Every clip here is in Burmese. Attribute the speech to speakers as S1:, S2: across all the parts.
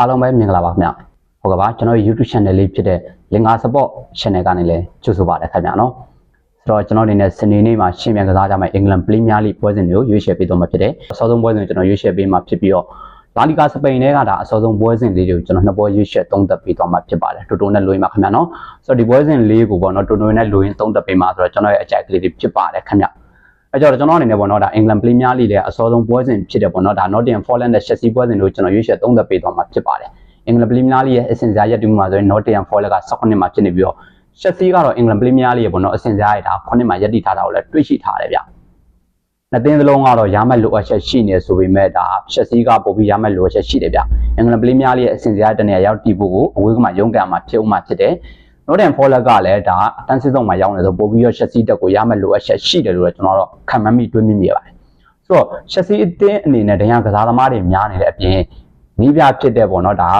S1: အားလုံးပဲမင်္ဂလာပါခင်ဗျဟုတ်ကဲ့ပါကျွန်တော်ရဲ့ YouTube channel လေးဖြစ်တဲ့လင်္ကာ support channel ကနေလည်းကြိုဆိုပါရခင်ဗျနော်ဆိုတော့ကျွန်တော်အနေနဲ့စနေနေ့မှာရှင်ပြန်ကစားကြမယ့် England Premier League ပွဲစဉ်တွေကိုရွေးချယ်ပေးသွားမှာဖြစ်တယ်အစောဆုံးပွဲစဉ်ကိုကျွန်တော်ရွေးချယ်ပေးမှာဖြစ်ပြီးတော့လာလီဂါစပိန်တွေကဒါအစောဆုံးပွဲစဉ်လေးတွေကိုကျွန်တော်နှစ်ပွဲရွေးချယ်သုံးသပ်ပေးသွားမှာဖြစ်ပါတယ်တိုတိုနဲ့လိုရင်းပါခင်ဗျနော်ဆိုတော့ဒီပွဲစဉ်လေးကိုပေါ့နော်တိုတိုနဲ့လိုရင်းသုံးသပ်ပေးမှာဆိုတော့ကျွန်တော်ရဲ့အကြိုက်ကလေးတွေဖြစ်ပါတယ်ခင်ဗျ အဲကြောင့်ကျွန်တော်အနေနဲ့ပေါ့နော်ဒါ England Premier League ရဲ့အစောဆုံးပွဲစဉ်ဖြစ်တယ်ပေါ့နော်ဒါ Nottingham Forest နဲ့ Chelsea ပွဲစဉ်တို့ကျွန်တော်ရွေးချယ်သုံးသပ်ပေးသွားမှာဖြစ်ပါတယ်အင်္ဂလန်ပရီးမီးယားလိရဲ့အဆင့်အစားရက်တူမှာဆိုရင် Nottingham Forest က18မှာဖြစ်နေပြီးတော့ Chelsea ကတော့အင်္ဂလန်ပရီးမီးယားလိရဲ့ပေါ့နော်အဆင့်အစားရတာ9မှာရက်တည်ထားတာကိုလည်းတွေ့ရှိထားတယ်ဗျ။နှစ်သင်းစလုံးကတော့ရမယ်လိုအပ်ချက်ရှိနေဆိုပေမဲ့ဒါ Chelsea ကပိုပြီးရမယ်လိုအပ်ချက်ရှိတယ်ဗျ။အင်္ဂလန်ပရီးမီးယားလိရဲ့အဆင့်အစားတနေရာရောက်တည်ဖို့ကိုအဝေးကမှရုန်းကန်မှာဖြစ်ဦးမှာဖြစ်တယ်။ Nottingham Forest ကလည်းဒါအတန်းစစ်ဆုံးမှာရောက်နေဆိုပိုပြီးတော့ Chelsea တက်ကိုရမယ်လိုအပ်ချက်ရှိတယ်လို့လည်းကျွန်တော်တို့ခံမှန်းမိတွေးမိမိရပါတယ်။ဆိုတော့ Chelsea အသင်းအနေနဲ့ဒဏ်ရာကစားသမားတွေများနေတဲ့အပြင်နီးပြဖြစ်တဲ့ပေါ့နော်ဒါ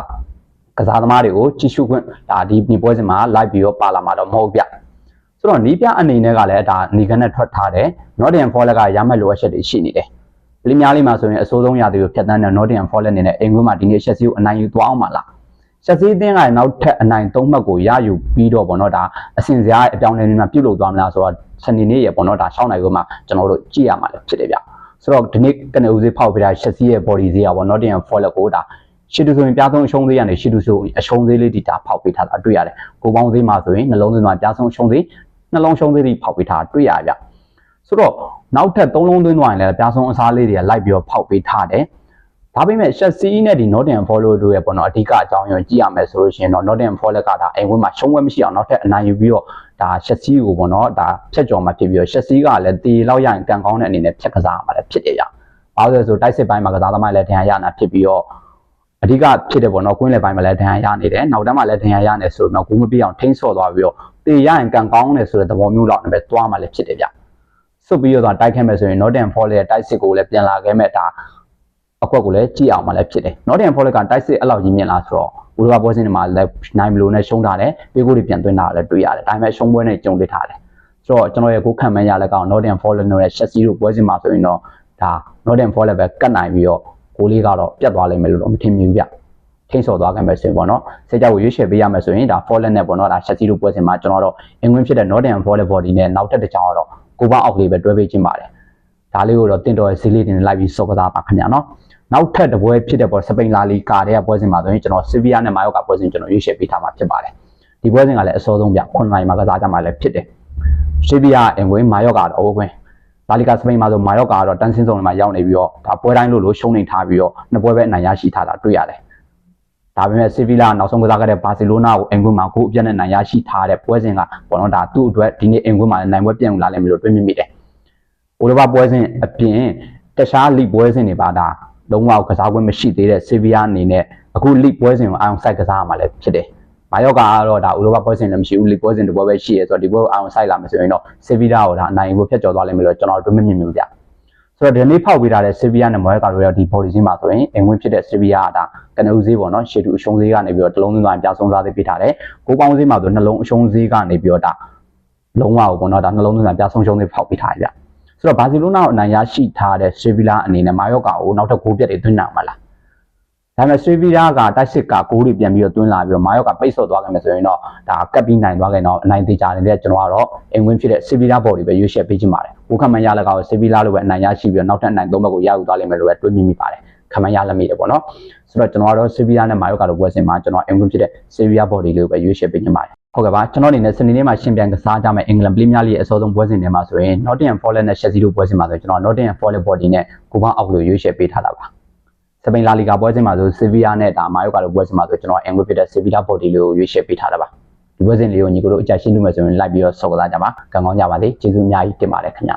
S1: ကစားသမားတွေကိုကြီးစုခွင့်ဒါဒီဒီပွဲစဉ်မှာ live ပြီးတော့ပါလာမှာတော့မဟုတ်ဗျဆိုတော့နီးပြအနေနဲ့ကလည်းဒါနီကနဲ့ထွက်ထားတယ် Nottingham Forest ကရမယ်လိုအပ်ချက်တွေရှိနေတယ်ပလီမီယာလိမှာဆိုရင်အဆိုးဆုံးရာသီကိုဖျက်ဆီးတဲ့ Nottingham Forest အနေနဲ့အင်္ဂလိပ်မှာဒီနေ့ Chelsea ကိုအနိုင်ယူသွားအောင်ပါလား Chelsea အသင်းကနောက်ထပ်အနိုင်၃မှတ်ကိုရယူပြီးတော့ပေါ့နော်ဒါအဆင်စရာအပြောင်းအလဲတွေမှာပြုတ်လို့သွားမလားဆိုတော့စနေနေ့ရပေါ့နော်ဒါ6နိုင်ကိုမှကျွန်တော်တို့ကြည့်ရမှာလည်းဖြစ်တယ်ဗျဆိုတော့ဒီနေ့ကနေဦးစေးဖောက်ပြတာ Chelsea ရဲ့ body ဈေးอ่ะပေါ့ Nottingham Forest ကိုဒါရှီတူဆိုရင်ပြားဆုံးအရှုံးသေးရနေရှီတူဆိုအရှုံးသေးလေးဒီတာဖောက်ပေးထားတာတွေ့ရတယ်ကိုပေါင်းသေးမှာဆိုရင်နှလုံးသွင်းမှာပြားဆုံးအရှုံးသေးနှလုံးရှုံးသေးတွေဖောက်ပေးထားတာတွေ့ရဗျဆိုတော့နောက်ထပ်သုံးလုံးသွင်းသွားရင်လည်းပြားဆုံးအစားလေးတွေကလိုက်ပြီးတော့ဖောက်ပေးထားတယ် ဒါပေမဲ့ Chelsea နဲ့ဒီ Nottingham Forest တို့ရဲ့ပေါ့နော်အဓိကအကြောင်းရင်းကြည့်ရမယ်ဆိုလို့ရှိရင်တော့ Nottingham Forest ကဒါအိမ်ဝင်းမှာရှုံးဝဲမရှိအောင်နောက်ထပ်အနိုင်ယူပြီးတော့ဒါ Chelsea ကိုပေါ့နော်ဒါဖြတ်ကျော်မှာဖြစ်ပြီးတော့ Chelsea ကလည်းတေလောက်ရရင်ကန်ကောင်းတဲ့အနေနဲ့ဖြတ်ကစားမှာလည်းဖြစ်တယ်ဗျ။ဘာလို့လဲဆိုတိုက်စစ်ပိုင်းမှာကစားသမားလည်းဒဏ်ရာရနာဖြစ်ပြီးတော့အဓိကဖြစ်တယ်ပေါ့နော်ကွင်းလယ်ပိုင်းမှာလည်းဒဏ်ရာရနေတယ်နောက်တန်းမှာလည်းဒဏ်ရာရနေဆိုတော့ဂူးမပြအောင်ထိန်းဆော့သွားပြီးတော့တေရရင်ကန်ကောင်းတယ်ဆိုတဲ့သဘောမျိုးလောက်နဲ့ပဲသွားမှာလည်းဖြစ်တယ်ဗျ။ဆုတ်ပြီးတော့တိုက်ခဲ့မယ်ဆိုရင် Nottingham Forest ရဲ့တိုက်စစ်ကိုလည်းပြန်လာခဲ့မဲ့ဒါအ ကွက်ကိုလည်းကြည့်အောင်မှလည်းဖြစ်တယ်။ Nottingham Forest ကတိုက်စစ်အဲ့လောက်ကြီးမြင်လာဆိုတော့ဥရောပပွဲစဉ်တွေမှာလည်းနိုင်မလို့နဲ့ရှုံးထားတယ်။ပေးကိုတွေပြန်သွင်းတာလည်းတွေ့ရတယ်။ဒါပေမဲ့ရှုံးပွဲနဲ့ကြုံတွေ့ထားတယ်။ဆိုတော့ကျွန်တော်ရဲ့ကိုခံမှန်းရလက်ကောင် Nottingham Forest နဲ့ Chelsea တို့ပွဲစဉ်မှာဆိုရင်တော့ဒါ Nottingham Forest ပဲကတ်နိုင်ပြီးတော့ကိုလေးကတော့ပြတ်သွားလိမ့်မယ်လို့တော့မထင်မြင်ဘူးဗျ။ထိန်းဆော်သွားခဲ့မယ်ဆိုရင်ပေါ့နော်။စိတ်ကြောက်ကိုရွေးချယ်ပေးရမယ်ဆိုရင်ဒါ Forest နဲ့ပေါ့နော်ဒါ Chelsea တို့ပွဲစဉ်မှာကျွန်တော်တော့အင်္ဂလိပ်ဖြစ်တဲ့ Nottingham Forest body နဲ့နောက်ထပ်တစ်ချောင်းတော့ကိုပအောက်လေးပဲတွဲပေးခြင်းပါတယ်။ဒါလေးကိုတော့တင်တော်ရဲ့စီးလေးတင်လိုက်ပြီးစောကစားပါခင်ဗျာနော်။ နောက်ထပ်တစ်ပွဲဖြစ်တဲ့ပေါ်စပိန်လာလီကာတဲ့ပွဲစဉ်မှာဆိုရင်ကျွန်တော်ဆီဗီယာနဲ့မာယော့ကာပွဲစဉ်ကျွန်တော်ရွေးချယ်ပေးထားမှာဖြစ်ပါတယ်။ဒီပွဲစဉ်ကလည်းအစောဆုံးပြ9နိုင်မှာကစားကြမှာလည်းဖြစ်တယ်။ဆီဗီယာအင်ဝင်မာယော့ကာတော့အဝင်လာလီကာစပိန်မှာဆိုမာယော့ကာကတော့တန်းစင်းဆုံးမှာရောက်နေပြီးတော့ဒါပွဲတိုင်းလို့လို့ရှုံးနေထားပြီးတော့နှစ်ပွဲပဲအနိုင်ရရှိထားတာတွေ့ရတယ်။ဒါပေမဲ့ဆီဗီလာနောက်ဆုံးကစားခဲ့တဲ့ဘာစီလိုနာကိုအင်ကွင်းမှာကိုအပြတ်နဲ့နိုင်ရရှိထားတဲ့ပွဲစဉ်ကဘောနော်ဒါသူ့အတွက်ဒီနေ့အင်ကွင်းမှာနိုင်ပွဲပြန်လာလိမ့်မယ်လို့တွေးမိမိတယ်။အိုလိုဘာပွဲစဉ်အပြင်တခြားလိပွဲစဉ်တွေပါဒါ လုံးဝကစားခွင့်မရှိသေးတဲ့ဆီဗီယာအနေနဲ့အခုလိပွဲစဉ်ကိုအာရုံစိုက်ကစားရမှာလည်းဖြစ်တယ်။မာယော့ကာကတော့ဒါဥရောပပွဲစဉ်လည်းမရှိဘူးလိပွဲစဉ်တစ်ပွဲပဲရှိရဲဆိုတော့ဒီပွဲကိုအာရုံစိုက်လာမယ်ဆိုရင်တော့ဆီဗီယာကိုဒါအနိုင်ဖို့ဖျက်ကျော်သွားလိမ့်မယ်လို့ကျွန်တော်တို့မမြင်မိဘူးဗျ။ဆိုတော့ဒီနေ့ဖောက်ပေးထားတဲ့ဆီဗီယာနဲ့မော်ယာကာတို့ရဲ့ဒီ body စီးမှာဆိုရင်အင်ဝင်ဖြစ်တဲ့ဆီဗီယာကဒါကနဦးဈေးပေါ့နော်ရှေ့တူအရှုံးဈေးကနေပြီးတော့တလုံးသွင်းသွားပြဆုံးစားသေးပေးထားတယ်။ကိုပေါင်းဈေးမှာဆိုနှလုံးအရှုံးဈေးကနေပြီးတော့ဒါလုံးဝပေါ့နော်ဒါနှလုံးသွင်းတာပြဆုံးရှုံးဈေးဖောက်ပေးထားကြ။ ဆိုတော့ဘာစီလိုနာကိုအနိုင်ရရှိထားတဲ့ဆီဗီလာအနေနဲ့မာယော့ကာကိုနောက်ထပ်ဂိုးပြတ်တွေသွင်းနိုင်မှာလား။ဒါပေမဲ့ဆီဗီလာကတိုက်စစ်ကဂိုးတွေပြန်ပြီးတော့သွင်းလာပြီးတော့မာယော့ကာပိတ်ဆော့သွားခဲ့မယ်ဆိုရင်တော့ဒါကပ်ပြီးနိုင်သွားခဲ့တော့အနိုင်သေးကြနေတဲ့ကျွန်တော်ကတော့အင်ဝင်ဖြစ်တဲ့ဆီဗီလာဘော်တွေပဲရွေးချယ်ပေးခြင်းပါတယ်။ဘိုးခမန်ရလက်ကောင်ဆီဗီလာလိုပဲအနိုင်ရရှိပြီးတော့နောက်ထပ်အနိုင်သုံးဘက်ကိုရယူသွားလိမ့်မယ်လို့ပဲတွေးမိမိပါတယ်။ခမန်ရလက်မိတယ်ပေါ့နော်။ဆိုတော့ကျွန်တော်ကတော့ဆီဗီလာနဲ့မာယော့ကာလိုပွဲစဉ်မှာကျွန်တော်အင်ဝင်ဖြစ်တဲ့ဆီဗီလာဘော်ဒီလေးကိုပဲရွေးချယ်ပေးခြင်းပါတယ်။ ဟုတ်ကဲ့ပါကျွန်တော်အနေနဲ့စနေနေ့မှာရှင်ပြန်ကစားကြမယ်အင်္ဂလန်ပရီးမီးယားလိရဲ့အစောဆုံးပွဲစဉ်တွေမှာဆိုရင် Nottingham Forest နဲ့ Chelsea တို့ပွဲစဉ်မှာဆိုရင်ကျွန်တော် Nottingham Forest body နဲ့ကိုပေါင်းအောက်လို့ရွေးချယ်ပေးထားတာပါစပိန်လာလီဂါပွဲစဉ်မှာဆို Sevilla နဲ့ဒါမာယော့ကာတို့ပွဲစဉ်မှာဆိုကျွန်တော်အင်္ဂလိပ်ဖြစ်တဲ့ Sevilla body လေးကိုရွေးချယ်ပေးထားတာပါဒီပွဲစဉ်လေးကိုညီကိုတို့အကြရှင်းလို့မယ်ဆိုရင်လိုက်ပြီးတော့ဆော့ကစားကြပါကံကောင်းကြပါစေကျေးဇူးအများကြီးတင်ပါတယ်ခင်ဗျာ